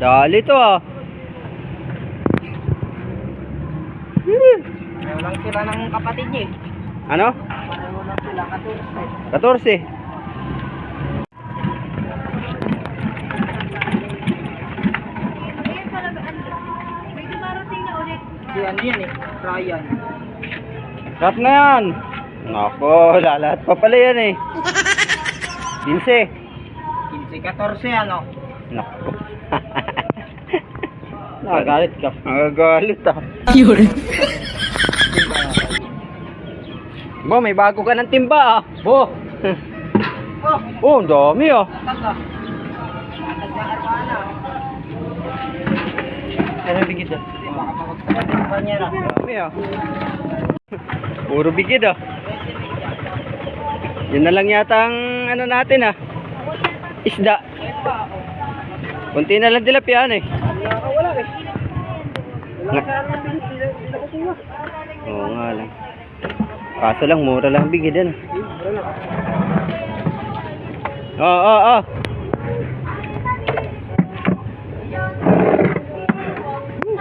Dali to ah. Ayaw lang sila ng kapatid niya eh. Ano? Ayaw lang sila, katurse. 14. Ayan pala ba, ano? May dumarating na ulit. Si ano yan eh, Ryan. Rap na yan. Nako, lalat pa pala yan eh. 15. 15-14 ano. Nako. Nakagalit ka. Nagagalit ah. Bo, may bago ka ng timba ah. Bo. Oh, oh, ang dami ah. Ano bigid ah? Dami ah. Puro bigid ah. Yun na lang yata ang ano natin ah. Isda. Kunti na lang tilapia eh. Wala eh. Oo nga lang. Kaso lang, mura lang bigid yan. Oo, oo, oo.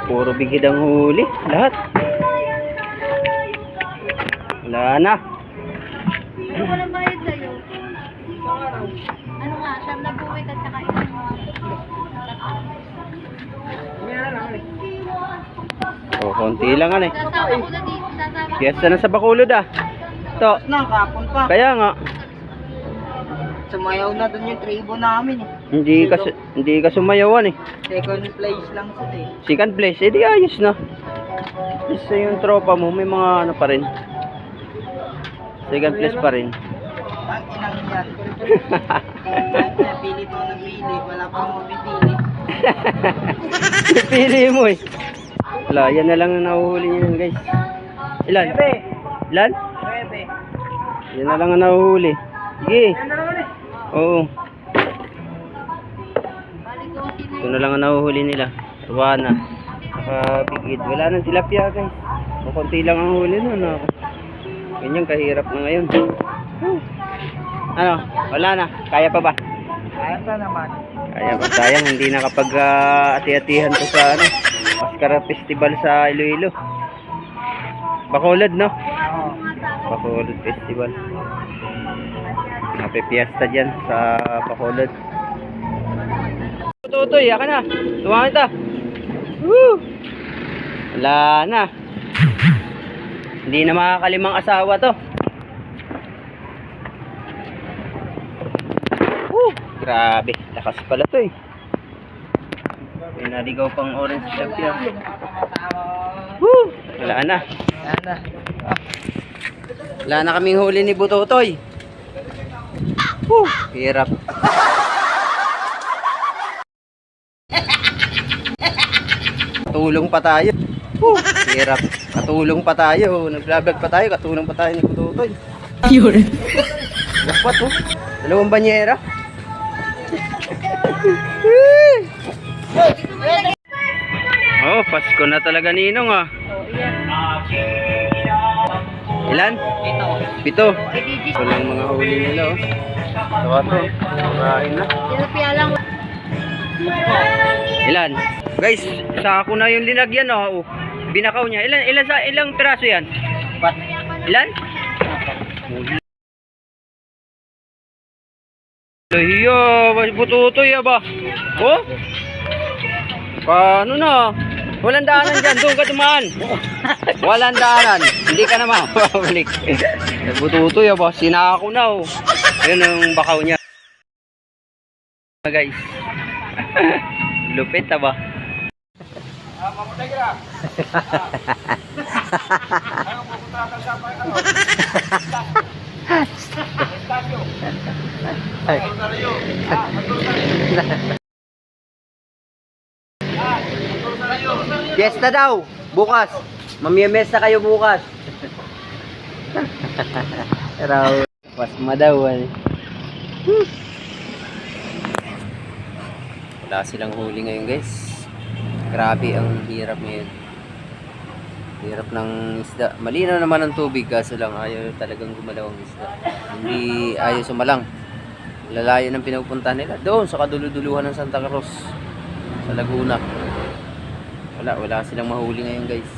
Puro bigid ang huli. Lahat. Wala na. Walang bayad sa'yo. Ano nga, siyam na buwit at saka isang mga... O, konti lang ano eh. Sasama ko na sa Bacolod ah. To. Na, kapon pa. Kaya nga, Sumayaw na dun yung tribo namin eh. hindi ka, hindi ka sumayawan eh. Second place lang sila eh. Second place, edi ayos na. Isa yung tropa mo, may mga ano pa rin. Second place pa rin. Ang inang yan. Napili to ng pili, wala pang mapipili. Pili mo eh. Wala, yan na lang ang nahuhuli niyo guys. Ilan? Ilan? Bebe. Yan na lang ang nahuhuli. Sige. Na. Oo. Ito na lang ang nahuhuli nila. Ruana. Saka bigid. Wala nang tilapia guys. O konti lang ang huli nun. No? Ganyan kahirap na ngayon. Ano? Wala na. Kaya pa ba? Kaya pa naman. Kaya pa. Sayang hindi nakapag uh, ati-atihan to sa ano. Mascara Festival sa Iloilo. Bacolod no? Bacolod Festival. Napipiesta dyan sa Bacolod. Tutoy, yaka na. Tumangin ta. Woo! Wala na. Hindi na makakalimang asawa to. Woo! Grabe, lakas pala to eh. May naligaw pang orange club yan. Woo! Wala na. Yan na. Wala na kaming huli ni Butotoy. Woo! Hirap. Katulong pa tayo. Woo! Hirap. Katulong pa tayo. Naglablog pa tayo. Katulong pa tayo ni Butotoy. Yun. Dapat oh. Dalawang banyera. oh, Pasko na talaga ninong ah. Ilan? Ito. Pito. DJ. Ito mga huli nila oh. Tawa to. Kain na. Ilan? Guys, sa ako na yung linagyan oh. Binakaw niya. Ilan ilan sa ilang piraso 'yan? Ilan? Lahiya, bututoy ba? Oh? Paano na? Walang daanan dyan, doon ka dumaan. Walang daanan, hindi ka na makabalik. Bututoy ba? Sinako na oh. Yun ang bakaw niya. Guys. Lupit ah ba? Fiesta daw, bukas. Mamiyamesta kayo bukas. Raw, pas madaw eh. Wala silang huli ngayon guys. Grabe ang hirap ngayon. Hirap ng isda. Malinaw naman ang tubig kaso lang ayaw talagang gumalaw ang isda. Hindi ayaw sumalang. Lalayo ng pinupunta nila. Doon sa kaduluduluhan ng Santa Cruz. sa Laguna. Wala, wala silang mahuli ngayon guys.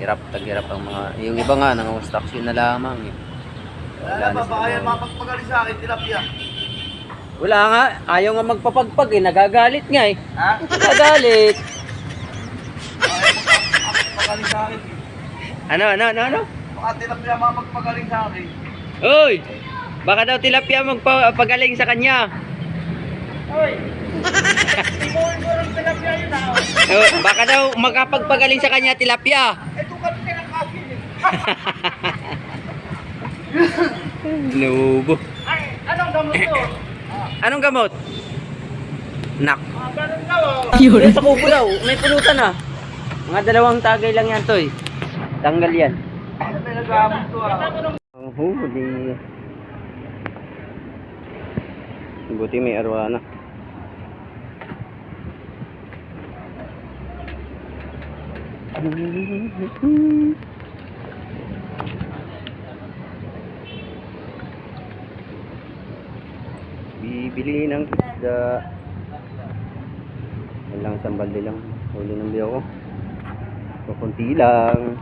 Hirap, taghirap ang mga, yung iba nga, nangangustaksyon na lamang eh. Wala na silang mahuli. mapagpagaling sa akin, tilapia. Wala nga, ayaw nga magpapagpag eh, nagagalit nga eh. Ha? Nagagalit. Pagaling sa akin. Ano, ano, ano, ano? Baka tilapia mapagpagaling sa akin. Uy! Baka daw tilapia magpagaling sa kanya. Hoy! Ng tilapia yun ah. Oh, baka daw makapagpagaling sa kanya tilapia. Ito kami kinakasin eh. Nubo. Ay, anong gamot to? Anong gamot? Nak. Ah, ganun oh. Yun. Sa kubo daw, may pulutan ah. Mga dalawang tagay lang yan, Toy. Tanggal yan. To ah? Ang huli. Buti may arwana. Bibili ng isda. Yan lang isang balde lang. Huli ng biyo ko. Kukunti lang.